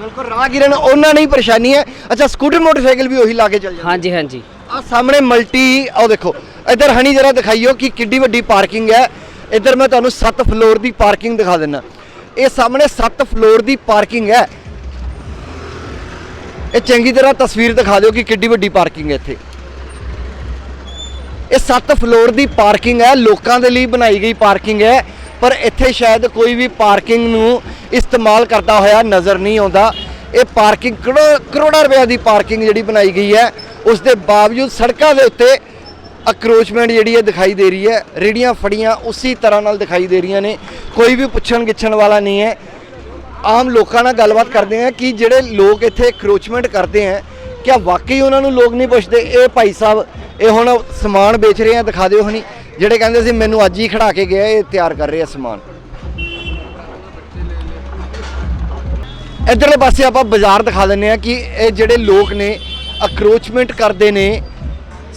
ਬਿਲਕੁਲ ਰਾਹਗੀਰਾਂ ਨੂੰ ਉਹਨਾਂ ਨਹੀਂ ਪਰੇਸ਼ਾਨੀ ਹੈ। ਅੱਛਾ ਸਕੂਟਰ ਮੋਟਰਸਾਈਕਲ ਵੀ ਉਹੀ ਲਾ ਕੇ ਚੱਲ ਜਾਂਦੇ ਹਾਂਜੀ ਹਾਂਜੀ। ਆ ਸਾਹਮਣੇ ਮਲਟੀ ਆਹ ਦੇਖੋ ਇੱਧਰ ਹਣੀ ਜਰਾ ਦਿਖਾਈਓ ਕਿ ਕਿੱਡੀ ਵੱਡੀ ਪਾਰਕਿੰਗ ਹੈ। ਇੱਧਰ ਮੈਂ ਤੁਹਾਨੂੰ 7 ਫਲੋਰ ਦੀ ਪਾਰਕਿੰਗ ਦਿਖਾ ਦਿੰਦਾ। ਇਹ ਸਾਹਮਣੇ 7 ਫਲੋਰ ਦੀ ਪਾਰਕਿੰਗ ਹੈ। ਇਹ ਚੰਗੀ ਤਰ੍ਹਾਂ ਤਸਵੀਰ ਦਿਖਾ ਦਿਓ ਕਿ ਕਿੱਡੀ ਵੱਡੀ ਪਾਰਕਿੰਗ ਹੈ ਇੱਥੇ। ਇਹ 7 ਫਲੋਰ ਦੀ ਪਾਰਕਿੰਗ ਹੈ, ਲੋਕਾਂ ਦੇ ਲਈ ਬਣਾਈ ਗਈ ਪਾਰਕਿੰਗ ਹੈ, ਪਰ ਇੱਥੇ ਸ਼ਾਇਦ ਕੋਈ ਵੀ ਪਾਰਕਿੰਗ ਨੂੰ ਇਸਤੇਮਾਲ ਕਰਦਾ ਹੋਇਆ ਨਜ਼ਰ ਨਹੀਂ ਆਉਂਦਾ। ਇਹ ਪਾਰਕਿੰਗ ਕਰੋ- ਕਰੋੜਾਂ ਰੁਪਏ ਦੀ ਪਾਰਕਿੰਗ ਜਿਹੜੀ ਬਣਾਈ ਗਈ ਹੈ, ਉਸ ਦੇ ਬਾਵਜੂਦ ਸੜਕਾਂ ਦੇ ਉੱਤੇ ਅਕਰੋਚਮੈਂਟ ਜਿਹੜੀ ਹੈ ਦਿਖਾਈ ਦੇ ਰਹੀ ਹੈ, ਰੇੜੀਆਂ ਫੜੀਆਂ ਉਸੇ ਤਰ੍ਹਾਂ ਨਾਲ ਦਿਖਾਈ ਦੇ ਰਹੀਆਂ ਨੇ, ਕੋਈ ਵੀ ਪੁੱਛਣ ਗਿੱਛਣ ਵਾਲਾ ਨਹੀਂ ਹੈ। ਆਮ ਲੋਕਾਂ ਨਾਲ ਗੱਲਬਾਤ ਕਰਦੇ ਆ ਕਿ ਜਿਹੜੇ ਲੋਕ ਇੱਥੇ ਅਕਰੋਚਮੈਂਟ ਕਰਦੇ ਆ ਕਿਆ ਵਾਕਈ ਉਹਨਾਂ ਨੂੰ ਲੋਕ ਨਹੀਂ ਪੁੱਛਦੇ? ਇਹ ਭਾਈ ਸਾਹਿਬ, ਇਹ ਹੁਣ ਸਮਾਨ ਵੇਚ ਰਹੇ ਆ, ਦਿਖਾ ਦਿਓ ਹਣੀ। ਜਿਹੜੇ ਕਹਿੰਦੇ ਸੀ, ਮੈਨੂੰ ਅੱਜ ਹੀ ਖੜਾ ਕੇ ਗਿਆ, ਇਹ ਤਿਆਰ ਕਰ ਰਹੇ ਆ ਸਮਾਨ। ਇਧਰਲੇ ਪਾਸੇ ਆਪਾਂ ਬਾਜ਼ਾਰ ਦਿਖਾ ਦਿੰਨੇ ਆ ਕਿ ਇਹ ਜਿਹੜੇ ਲੋਕ ਨੇ ਅਕਰੋਚਮੈਂਟ ਕਰਦੇ ਨੇ,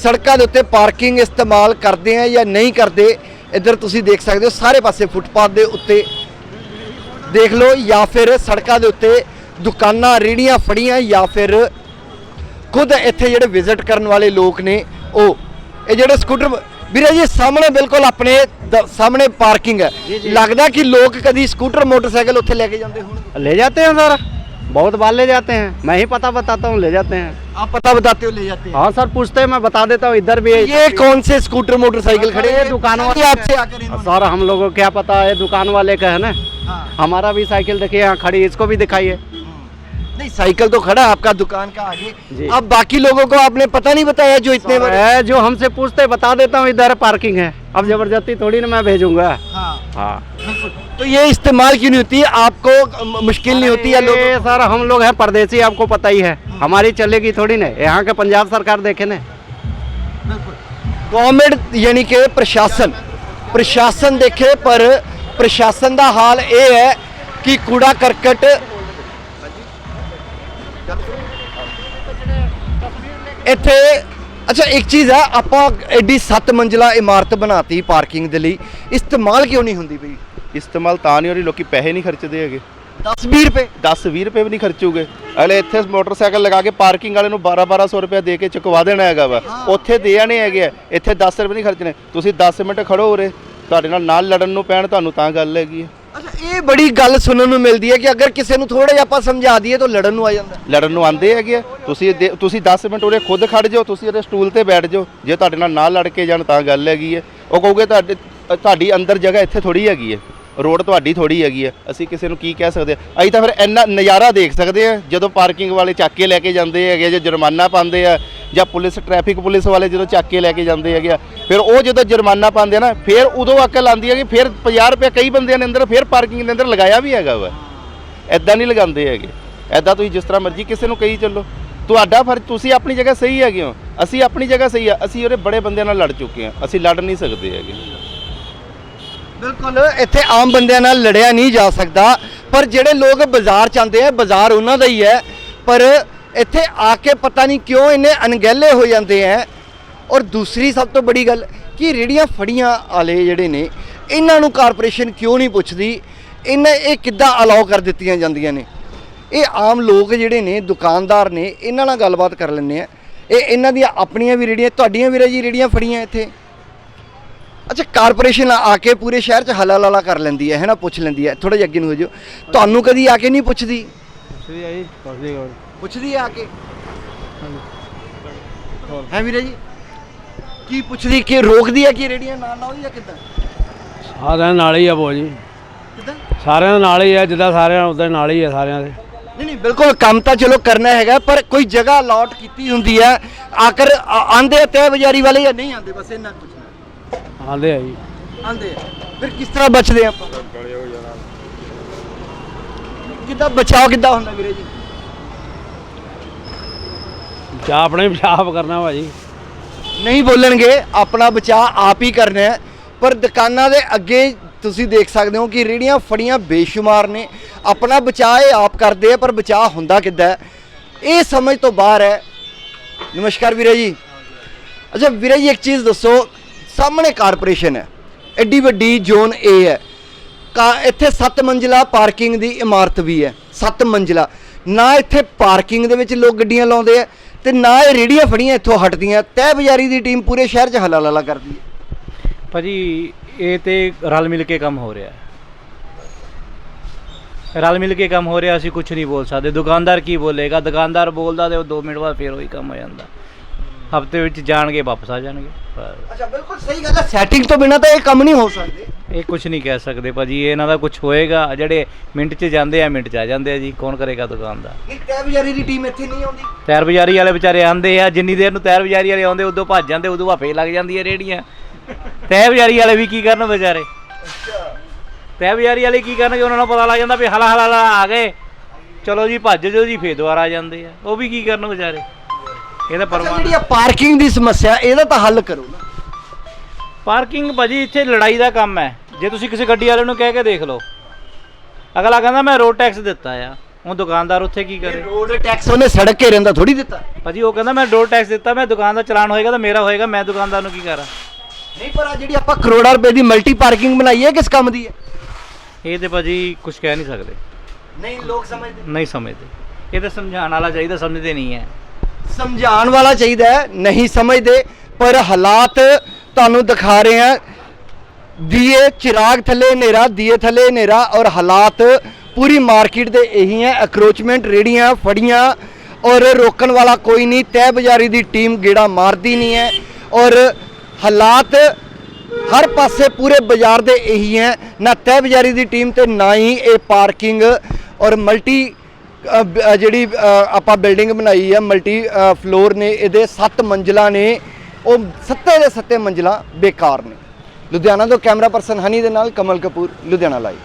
ਸੜਕਾਂ ਦੇ ਉੱਤੇ ਪਾਰਕਿੰਗ ਇਸਤੇਮਾਲ ਕਰਦੇ ਆ ਜਾਂ ਨਹੀਂ ਕਰਦੇ, ਇੱਧਰ ਤੁਸੀਂ ਦੇਖ ਸਕਦੇ ਹੋ, ਸਾਰੇ ਪਾਸੇ ਫੁੱਟਪਾਥ ਦੇ ਉੱਤੇ। ਦੇਖ ਲਓ, ਜਾਂ ਫਿਰ ਸੜਕਾਂ ਦੇ ਉੱਤੇ ਦੁਕਾਨਾਂ ਰੇੜੀਆਂ ਫੜੀਆਂ ਜਾਂ ਫਿਰ ਖੁਦ ਇੱਥੇ ਜਿਹੜੇ ਵਿਜ਼ਿਟ ਕਰਨ ਵਾਲੇ ਲੋਕ ਨੇ ਉਹ ਇਹ ਜਿਹੜੇ ਸਕੂਟਰ ਵੀਰੇ ਜੀ ਸਾਹਮਣੇ ਬਿਲਕੁਲ ਆਪਣੇ ਦ- ਸਾਹਮਣੇ ਪਾਰਕਿੰਗ ਹੈ ਲੱਗਦਾ ਕਿ ਲੋਕ ਕਦੀ ਸਕੂਟਰ ਮੋਟਰਸਾਈਕਲ ਉੱਥੇ ਲੈ ਕੇ ਜਾਂਦੇ ਹੋਣ ले जाते हैं सर बहुत बार ले जाते हैं मैं ही पता बताता हूँ ले जाते हैं आप पता बताते हो ले जाते हैं हाँ सर पूछते हैं मैं बता देता हूँ इधर भी है ये कौन से स्कूटर मोटरसाइकिल खड़े ये हैं दुकान ये वाले आपसे आकर इन्होंने- सर हम लोगों को क्या पता है दुकान वाले का है ना हाँ। हमारा भी साइकिल देखिए यहाँ खड़ी इसको भी दिखाइए नहीं साइकिल तो खड़ा आपका दुकान का आगे। अब बाकी लोगों को आपने पता नहीं बताया जो इतने है जो हमसे पूछते बता देता हूँ इधर पार्किंग है। अब ज़बरदस्ती थोड़ी ना मैं भेजूँगा। हाँ, हाँ। तो ये इस्तेमाल क्यों नहीं होती? आपको मुश्किल नहीं होती है लोग सर हम लोग हैं परदेसी आपको पता ही है। हाँ। हमारी चलेगी थोड़ी ना। यहाँ के पंजाब सरकार देखे न। गवर्नमेंट यानी के प्रशासन प्रशासन देखे पर प्रशासन का हाल ये है कि कूड़ा करकट ਇੱਥੇ ਅੱਛਾ ਇੱਕ ਚੀਜ਼ ਹੈ ਆਪਾਂ ਐਡੀ 7 ਮੰਜ਼ਲਾ ਇਮਾਰਤ ਬਣਾਤੀ ਪਾਰਕਿੰਗ ਦੇ ਲਈ। ਇਸਤੇਮਾਲ ਕਿਉਂ ਨਹੀਂ ਹੁੰਦੀ ਬਈ? ਇਸਤੇਮਾਲ ਤਾਂ ਨਹੀਂ ਹੋ ਰਹੀ ਲੋਕੀ ਪੈਸੇ ਨਹੀਂ ਖਰਚਦੇ ਹੈਗੇ। 10 20 ਰੁਪਏ। 10 20 ਰੁਪਏ ਵੀ ਨਹੀਂ ਖਰਚੂਗੇ। ਅਗਲੇ ਇੱਥੇ ਮੋਟਰਸਾਈਕਲ ਲਗਾ ਕੇ ਪਾਰਕਿੰਗ ਵਾਲੇ ਨੂੰ 12 1200 ਰੁਪਏ ਦੇ ਕੇ ਚੁਕਵਾ ਦੇਣਾ ਹੈਗਾ ਵਾ। ਉੱਥੇ ਦੇ ਆਣੇ ਹੈਗੇ ਆ। ਇੱਥੇ 10 ਰੁਪਏ ਨਹੀਂ ਖਰਚਣੇ। ਤੁਸੀਂ 10 ਮਿੰਟ ਖੜੋ ਉਰੇ। ਤੁਹਾਡੇ ਨਾਲ ਨਾਲ ਲੜਨ ਨੂੰ ਪੈਣ ਤੁਹਾਨੂੰ ਤਾਂ ਗੱਲ ਹੈਗੀ ਹੈ ਅੱਛਾ, ਇਹ ਬੜੀ ਗੱਲ ਸੁਣਨ ਨੂੰ ਮਿਲਦੀ ਹੈ ਕਿ ਅਗਰ ਕਿਸੇ ਨੂੰ ਥੋੜਾ ਜਿਹਾ ਆਪਾਂ ਸਮਝਾ ਦਈਏ ਤਾਂ ਲੜਨ ਨੂੰ ਆ ਜਾਂਦਾ। ਲੜਨ ਨੂੰ ਆਂਦੇ ਹੈਗੇ ਆ। ਤੁਸੀਂ ਦੇ- ਤੁਸੀਂ 10 ਮਿੰਟ ਉਰੇ ਖੁਦ ਖੜ ਜਾਓ, ਤੁਸੀਂ ਉਹਦੇ ਸਟੂਲ ਤੇ ਬੈਠ ਜਾਓ। ਜੇ ਤੁਹਾਡੇ ਨਾਲ ਨਾ ਲੜ ਕੇ ਜਾਣ ਤਾਂ ਗੱਲ ਹੈਗੀ ਹੈ। ਉਹ ਕਹੋਗੇ ਤੁਹਾਡੇ ਤੁਹਾਡੀ ਅੰਦਰ ਜਗ੍ਹਾ ਇੱਥੇ ਥੋੜੀ ਹੈਗੀ ਹੈ। ਰੋਡ ਤੁਹਾਡੀ ਥੋੜੀ ਹੈਗੀ ਆ, ਅਸੀਂ ਕਿਸੇ ਨੂੰ ਕੀ ਕਹਿ ਸਕਦੇ ਹਾਂ ਅਸੀਂ ਤਾਂ ਫਿਰ ਇੰਨਾ ਨਜ਼ਾਰਾ ਦੇਖ ਸਕਦੇ ਆ, ਜਦੋਂ ਪਾਰਕਿੰਗ ਵਾਲੇ ਚੱਕ ਕੇ ਲੈ ਕੇ ਜਾਂਦੇ ਹੈਗੇ ਜਾਂ ਜੁਰਮਾਨਾ ਪਾਉਂਦੇ ਆ, ਜਾਂ ਪੁਲਿਸ, ਟ੍ਰੈਫਿਕ ਪੁਲਿਸ ਵਾਲੇ ਜਦੋਂ ਚੱਕ ਕੇ ਲੈ ਕੇ ਜਾਂਦੇ ਹੈਗੇ ਆ, ਫਿਰ ਉਹ ਜਦੋਂ ਜੁਰਮਾਨਾ ਪਾਉਂਦੇ ਆ ਨਾ, ਫਿਰ ਉਦੋਂ ਅਕਲ ਆਉਂਦੀ ਹੈ ਕਿ ਫਿਰ 50 ਰੁਪਏ ਕਈ ਬੰਦਿਆਂ ਨੇ ਅੰਦਰ, ਫਿਰ ਪਾਰਕਿੰਗ ਦੇ ਅੰਦਰ ਲਗਾਇਆ ਵੀ ਹੈਗਾ ਵਾ। ਐਦਾਂ ਨਹੀਂ ਲਗਾਉਂਦੇ ਹੈਗੇ। ਐਦਾਂ ਤੁਸੀਂ ਜਿਸ ਤਰ੍ਹਾਂ ਮਰਜ਼ੀ ਕਿਸੇ ਨੂੰ ਕਹੀ ਚੱਲੋ। ਤੁਹਾਡਾ ਫਰਜ਼, ਤੁਸੀਂ ਆਪਣੀ ਜਗ੍ਹਾ ਸਹੀ ਹੈਗੇ ਹੋ। ਅਸੀਂ ਆਪਣੀ ਜਗ੍ਹਾ ਸਹੀ ਆ, ਅਸੀਂ ਉਹਦੇ ਬੜੇ ਬੰਦਿਆਂ ਨਾਲ ਲੜ ਚੁੱਕੇ ਆ, ਅਸੀਂ ਲੜ ਨਹੀਂ ਸਕਦੇ ਹੈਗੇ। ਬਿਲਕੁਲ, ਇੱਥੇ ਆਮ ਬੰਦਿਆਂ ਨਾਲ ਲੜਿਆ ਨਹੀਂ ਜਾ ਸਕਦਾ, ਪਰ ਜਿਹੜੇ ਲੋਕ ਬਾਜ਼ਾਰ ਚ ਆਉਂਦੇ ਆ, ਬਾਜ਼ਾਰ ਉਹਨਾਂ ਦਾ ਹੀ ਹੈ, ਪਰ ਇੱਥੇ ਆ ਕੇ ਪਤਾ ਨਹੀਂ ਕਿਉਂ ਇੰਨੇ ਅਣਗਹਿਲੇ ਹੋ ਜਾਂਦੇ ਆ। ਔਰ ਦੂਸਰੀ ਸਭ ਤੋਂ ਬੜੀ ਗੱਲ, ਕਿ ਰੇੜੀਆਂ ਫੜੀਆਂ ਵਾਲੇ ਜਿਹੜੇ ਨੇ, ਇਹਨਾਂ ਨੂੰ ਕਾਰਪੋਰੇਸ਼ਨ ਕਿਉਂ ਨਹੀਂ ਪੁੱਛਦੀ? ਇਹਨਾਂ, ਇਹ ਕਿੱਦਾਂ ਅਲਾਉ ਕਰ ਦਿੱਤੀਆਂ ਜਾਂਦੀਆਂ ਨੇ? ਇਹ ਆਮ ਲੋਕ ਜਿਹੜੇ ਨੇ, ਦੁਕਾਨਦਾਰ ਨੇ, ਇਹਨਾਂ ਨਾਲ ਗੱਲਬਾਤ ਕਰ ਲੈਂਦੇ ਆ। ਇਹ, ਇਹਨਾਂ ਦੀਆਂ ਆਪਣੀਆਂ ਵੀ ਰੇੜੀਆਂ ਤੁਹਾਡੀਆਂ ਵੀ ਜੀ ਰੇੜੀਆਂ ਫੜੀਆਂ ਇੱਥੇ? ਅੱਛਾ ਕਾਰਪੋਰੇਸ਼ਨ ਆ ਕੇ ਪੂਰੇ ਸ਼ਹਿਰ 'ਚ ਹਲਾ ਲਾਲਾ ਕਰ ਲੈਂਦੀ ਹੈ ਹੈ ਨਾ? ਪੁੱਛ ਲੈਂਦੀ ਹੈ। ਥੋੜਾ ਜਿਹਾ ਅੱਗੇ ਨੂੰ ਹੋ ਜਾਓ ਤੁਹਾਨੂੰ ਕਦੀ ਆ ਕੇ ਨਹੀਂ ਪੁੱਛਦੀ? ਪੁੱਛਦੀ ਆ ਕੇ? ਹੈ ਵੀਰੇ ਜੀ? ਕੀ ਪੁੱਛਦੀ ਕਿ ਰੋਕਦੀ ਹੈ ਕਿ ਰੇੜੀਆਂ ਨਾਲ ਲਾਓ ਜਾਂ ਕਿੱਦਾਂ? ਸਾਰਿਆਂ ਨਾਲ ਹੀ ਆ ਬੋ ਜੀ। ਕਿੱਦਾਂ? ਸਾਰਿਆਂ ਦੇ ਨਾਲ ਹੀ ਆ ਜਿੱਦਾਂ ਸਾਰਿਆਂ ਉਦਾਂ ਨਾਲ ਹੀ ਆ ਸਾਰਿਆਂ ਦੇ। ਨਹੀਂ ਨਹੀਂ ਬਿਲਕੁਲ ਕੰਮ ਤਾਂ ਚਲੋ ਕਰਨਾ ਹੈਗਾ ਪਰ ਕੋਈ ਜਗ੍ਹਾ ਅਲਾਟ ਕੀਤੀ ਹੁੰਦੀ ਹੈ। ਆਕਰ ਆਂਦੇ ਤੈ ਬਜ਼ਾਰੀ ਵਾਲੇ ਜਾਂ ਨਹੀਂ ਆਂਦੇ ਬਸ ਇੰਨਾ ਪੁੱਛਣਾ। ਆਂਦੇ ਆ ਜੀ। ਆਂਦੇ ਆ। ਫਿਰ ਕਿਸ ਤਰ੍ਹਾਂ ਬਚਦੇ ਆਪਾਂ? ਕਿੱਦਾਂ ਬਚਾਓ ਕਿੱਦਾਂ ਹੁੰਦਾ ਵੀਰੇ ਜੀ? ਚਾਹ ਆਪਣੇ ਪਿਸ਼ਾਬ ਕਰਨਾ ਭਾਜੀ। ਨਹੀਂ ਬੋਲਣਗੇ ਆਪਣਾ ਬਚਾਅ ਆਪ ਹੀ ਕਰਨਾ ਹੈ। ਪਰ ਦੁਕਾਨਾਂ ਦੇ ਅੱਗੇ ਤੁਸੀਂ ਦੇਖ ਸਕਦੇ ਹੋ ਕਿ ਰੇੜੀਆਂ ਫੜੀਆਂ ਬੇਸ਼ੁਮਾਰ ਨੇ। ਆਪਣਾ ਬਚਾਅ ਇਹ ਆਪ ਕਰਦੇ ਆ ਪਰ ਬਚਾਅ ਹੁੰਦਾ ਕਿੱਦਾਂ ਹੈ? ਇਹ ਸਮਝ ਤੋਂ ਬਾਹਰ ਹੈ। ਨਮਸਕਾਰ ਵੀਰੇ ਜੀ। ਅੱਛਾ ਵੀਰੇ ਜੀ ਇੱਕ ਚੀਜ਼ ਦੱਸੋ ਸਾਹਮਣੇ ਕਾਰਪੋਰੇਸ਼ਨ ਹੈ। ਐਡੀ ਵੱਡੀ ਜ਼ੋਨ A ਹੈ। ਕਾ ਇੱਥੇ 7 ਮੰਜ਼ਿਲਾ ਪਾਰਕਿੰਗ ਦੀ ਇਮਾਰਤ ਵੀ ਹੈ। 7 ਮੰਜ਼ਿਲਾ। ਨਾ ਇੱਥੇ ਪਾਰਕਿੰਗ ਦੇ ਵਿੱਚ ਲੋਕ ਗੱਡੀਆਂ ਲਾਉਂਦੇ ਆ ਤੇ ਨਾ ਇਹ ਰੇੜੀਆਂ ਫੜੀਆਂ ਇੱਥੋਂ ਹਟਦੀਆਂ। ਤਹਿ ਬਜ਼ਾਰੀ ਦੀ ਟੀਮ ਪੂਰੇ ਸ਼ਹਿਰ 'ਚ ਹਲਾ ਲਾਲਾ ਕਰਦੀ ਹੈ। ਭਾਜੀ, ਇਹ ਤੇ ਰਲ ਮਿਲ ਕੇ ਕੰਮ ਹੋ ਰਿਹਾ ਹੈ। ਰਲ ਮਿਲ ਕੇ ਕੰਮ ਹੋ ਰਿਹਾ, ਅਸੀਂ ਕੁਝ ਨਹੀਂ ਬੋਲ ਸਕਦੇ। ਦੁਕਾਨਦਾਰ ਕੀ ਬੋਲੇਗਾ? ਦੁਕਾਨਦਾਰ ਬੋਲਦਾ ਤੇ ਉਹ 2 ਮਿੰਟ ਬਾਅਦ ਫੇਰ ਉਹੀ ਕੰਮ ਹੋ ਜਾਂਦਾ। ਹਫ਼ਤੇ ਵਿੱਚ ਜਾਣਗੇ ਵਾਪਸ ਆ ਜਾਣਗੇ ਬਸ। ਅੱਛਾ ਬਿਲਕੁਲ ਸਹੀ ਗੱਲ ਹੈ। ਸੈਟਿੰਗ ਤੋਂ ਬਿਨਾ ਤਾਂ ਇਹ ਕੰਮ ਨਹੀਂ ਹੋ ਸਕਦੇ। ਇਹ ਕੁਝ ਨਹੀਂ ਕਹਿ ਸਕਦੇ ਭਾਜੀ ਇਹ ਇਹਨਾਂ ਦਾ ਕੁਝ ਹੋਏਗਾ। ਜਿਹੜੇ ਮਿੰਟ 'ਚ ਜਾਂਦੇ ਆ ਮਿੰਟ 'ਚ ਆ ਜਾਂਦੇ ਆ ਜੀ। ਕੌਣ ਕਰੇਗਾ ਦੁਕਾਨ ਦਾ? ਤਹਿ ਬਜ਼ਾਰੀ ਦੀ ਟੀਮ ਇੱਥੇ ਨਹੀਂ ਆਉਂਦੀ। ਟਾਇਰ ਬਜ਼ਾਰੀ ਵਾਲੇ ਵਿਚਾਰੇ ਆਂਦੇ ਆ ਜਿੰਨੀ ਦੇਰ ਨੂੰ ਟਾਇਰ ਬਜ਼ਾਰੀ ਵਾਲੇ ਆਉਂਦੇ ਉਦੋਂ ਭੱਜ ਜਾਂਦੇ ਉਦੋਂ ਭਾਫੇ ਲੱਗ ਜਾਂਦੀ ਹੈ ਰੇੜੀਆਂ ਟਾਇਰ ਬਜ਼ਾਰੀ ਵਾਲੇ ਵੀ ਕੀ ਕਰਨ ਵਿਚਾਰੇ? ਟਾਇਰ ਬਜ਼ਾਰੀ ਵਾਲੇ ਕੀ ਕਰਨਗੇ ਉਹਨਾਂ ਨੂੰ ਪਤਾ ਲੱਗ ਜਾਂਦਾ ਵੀ ਹਲਾ ਹਲਾ ਹਲਾ ਆ ਗਏ। ਚਲੋ ਜੀ ਭੱਜ ਜਾਓ ਜੀ ਫੇਰ ਦੁਬਾਰਾ ਆ ਜਾਂਦੇ ਆ। ਉਹ ਵੀ ਕੀ ਕਰਨ ਵਿਚਾਰੇ? ਇਹ ਤਾਂ ਅੱਛਾ ਪਰਮਾਤਮਾ ਜਿਹੜੀ ਆ ਪਾਰਕਿੰਗ ਦੀ ਸਮੱਸਿਆ ਇਹਦਾ ਤਾਂ ਹੱਲ ਕਰੋ ਨਾ। ਪਾਰਕਿੰਗ ਭਾਜੀ ਇੱਥੇ ਲੜਾਈ ਦਾ ਕੰਮ ਹੈ। ਜੇ ਤੁਸੀਂ ਕਿਸੇ ਗੱਡੀ ਵਾਲੇ ਨੂੰ ਕਹਿ ਕੇ ਦੇਖ ਲਓ। ਅਗਲਾ ਕਹਿੰਦਾ ਮੈਂ ਰੋਡ ਟੈਕਸ ਦਿੱਤਾ ਆ। ਉਹ ਦੁਕਾਨਦਾਰ ਉੱਥੇ ਕੀ ਕਰੇ? ਰੋਡ ਟੈਕਸ ਉਹਨੇ ਸੜਕ ਘੇਰਨ ਦਾ ਥੋੜੀ ਦਿੱਤਾ। ਭਾਜੀ ਉਹ ਕਹਿੰਦਾ ਮੈਂ ਰੋਡ ਟੈਕਸ ਦਿੱਤਾ ਮੈਂ ਦੁਕਾਨ ਦਾ ਚਲਾਨ ਹੋਏਗਾ ਤਾਂ ਮੇਰਾ ਹੋਏਗਾ ਮੈਂ ਦੁਕਾਨਦਾਰ ਨੂੰ ਕੀ ਕਰਾਂ? ਨਹੀਂ ਪਰ ਆ ਜਿਹੜੀ ਆਪਾਂ ਕਰੋੜਾਂ ਰੁਪਏ ਦੀ ਮਲਟੀ ਪਾਰਕਿੰਗ ਬਣਾਈ ਹੈ ਕਿਸ ਕੰਮ ਦੀ ਹੈ? ਇਹ ਤੇ ਭਾਜੀ ਕੁਝ ਕਹਿ ਨਹੀਂ ਸਕਦੇ। ਨਹੀਂ ਲੋਕ ਸਮਝਦੇ। ਨਹੀਂ ਸਮਝਦੇ। ਇਹ ਤਾਂ ਸਮਝਾਉਣ ਵਾਲਾ ਚਾਹੀਦਾ ਸਮਝਦੇ ਨਹੀਂ ਹੈ। ਸਮਝਾਉਣ ਵਾਲਾ ਚਾਹੀਦਾ ਹੈ, ਨਹੀਂ ਸਮਝਦੇ, ਪਰ ਹਾਲਾਤ ਤੁਹਾਨੂੰ ਦਿਖਾ ਰਹੇ ਆ ਦੀਏ ਚਿਰਾਗ ਥੱਲੇ ਹਨੇਰਾ, ਦੀਏ ਥੱਲੇ ਹਨੇਰਾ ਔਰ ਹਾਲਾਤ ਪੂਰੀ ਮਾਰਕੀਟ ਦੇ ਇਹੀ ਹੈ। ਅਕਰੋਚਮੈਂਟ ਰੇੜੀਆਂ ਫੜੀਆਂ ਔਰ ਰੋਕਣ ਵਾਲਾ ਕੋਈ ਨਹੀਂ, ਤਹਿ ਬਜ਼ਾਰੀ ਦੀ ਟੀਮ ਗੇੜਾ ਮਾਰਦੀ ਨਹੀਂ ਹੈ ਔਰ ਹਾਲਾਤ ਹਰ ਪਾਸੇ ਪੂਰੇ ਬਾਜ਼ਾਰ ਦੇ ਇਹੀ ਹੈ। ਨਾ ਤਹਿ ਬਜ਼ਾਰੀ ਦੀ ਟੀਮ ਤੇ ਨਾ ਹੀ ਇਹ ਪਾਰਕਿੰਗ ਔਰ ਮਲਟੀ ਜਿਹੜੀ ਆਪਾਂ ਬਿਲਡਿੰਗ ਬਣਾਈ ਹੈ ਮਲਟੀ ਫਲੋਰ ਨੇ, ਇਹਦੇ 7 ਮੰਜ਼ਿਲਾਂ ਨੇ, ਉਹ ਸੱਤੇ ਦੇ ਸੱਤੇ ਮੰਜ਼ਿਲਾਂ ਬੇਕਾਰ ਨੇ। ਲੁਧਿਆਣਾ ਤੋਂ ਕੈਮਰਾ ਪਰਸਨ ਹਨੀ ਦੇ ਨਾਲ ਕਮਲ ਕਪੂਰ, ਲੁਧਿਆਣਾ ਲਾਈਵ